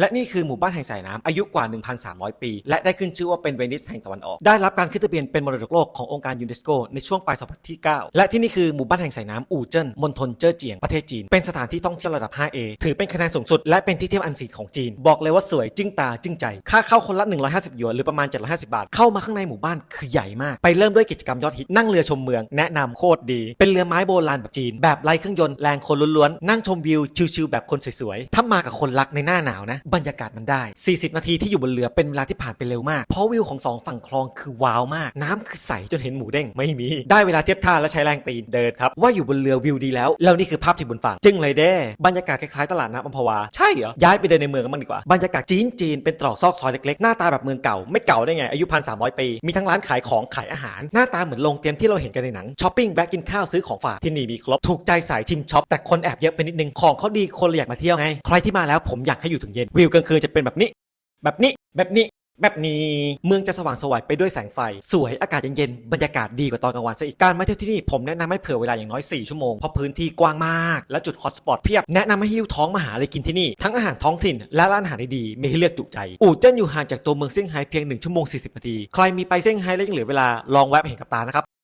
และนี่คือหมู่บ้านแห่งสายน้ำอายุกว่า 1,300 ปี และได้ขึ้นชื่อว่าเป็นเวนิสแห่งตะวันออก ได้รับการขึ้นทะเบียนเป็นมรดกโลกขององค์การยูเนสโกในช่วงปลายศตวรรษที่ 9 และที่นี่คือหมู่บ้านแห่งสายน้ำอู่เจิ้นมณฑลเจ้อเจียงประเทศจีน เป็นสถานที่ท่องเที่ยวระดับ 5A ถือเป็นคะแนนสูงสุดและเป็นที่เที่ยวอันซีนของจีน บอกเลยว่าสวยจึ้งตาจึ้งใจ ค่าเข้าคนละ 150หยวนหรือประมาณ 750 บาท เข้ามาข้างในหมู่บ้านคือใหญ่มาก ไปเริ่มด้วยกิจกรรมยอดฮิตนั่งเรือชมเมืองแนะนำโคตรดี เป็นเรือไม้โบราณแบบจีน แบบไร้เครื่องยนต์แรงคนล้วนๆนั่งชมวิวชิลๆแบบคนสวยๆถ้ามากับคนรักในหน้าหนาวนะบรรยากาศมันได้ 40 นาทีที่อยู่บนเรือเป็นเวลาที่ผ่านไปเร็วมาก เพราะวิวของสองฝั่งคลองคือว้าวมาก น้ำคือใสจนเห็นหมูเด้งไม่มี ได้เวลาเทียบท่าและใช้แรงตีนเดินครับ ว่าอยู่บนเรือวิวดีแล้ว แล้วนี่คือภาพที่บนฝั่ง จึงเลยเด้ บรรยากาศคล้ายๆตลาดน้ำอัมพวา ใช่เหรอ ย้ายไปเดินในเมืองกันบ้างดีกว่า บรรยากาศจีนจีนๆเป็นตรอกซอกซอยเล็กๆ หน้าตาแบบเมืองเก่า ไม่เก่าได้ไง อายุพันสามร้อยปี มีทั้งร้านขายของขายอาหาร หน้าตาเหมือนโรงเตรียมที่เราเห็นกันในหนัง ช้อปปิ้งแวะกินข้าวซื้อของฝาก ที่นี่มีครบ ถูกใจสายชิมช็อป แต่คนแอบเยอะไปนิดนึง ของเขาดีคนเลยอยากมาเที่ยวไง ใครที่มาแล้วผมอยากให้อยู่ถึงเย็นวิวกลางคืนจะเป็นแบบนี้ แบบนี้ แบบนี้ แบบนี้ เมืองจะสว่างสวยไปด้วยแสงไฟ สวย อากาศเย็นๆ บรรยากาศดีกว่าตอนกลางวันซะอีก การมาเที่ยวที่นี่ผมแนะนำให้เผื่อเวลาอย่างน้อย 4 ชั่วโมง เพราะพื้นที่กว้างมาก และจุดฮอตสปอตเพียบ แนะนำให้หิ้วท้องมาหาอะไรกินที่นี่ ทั้งอาหารท้องถิ่น และร้านอาหารดีๆ มีให้เลือกจุใจ อู่เจิ้นอยู่ห่างจากตัวเมืองเซี่ยงไฮ้เพียง 1 ชั่วโมง 40 นาที ใครมีไปเซี่ยงไฮ้แล้วยังเหลือเวลา ลองแวะเห็นกับตานะครับ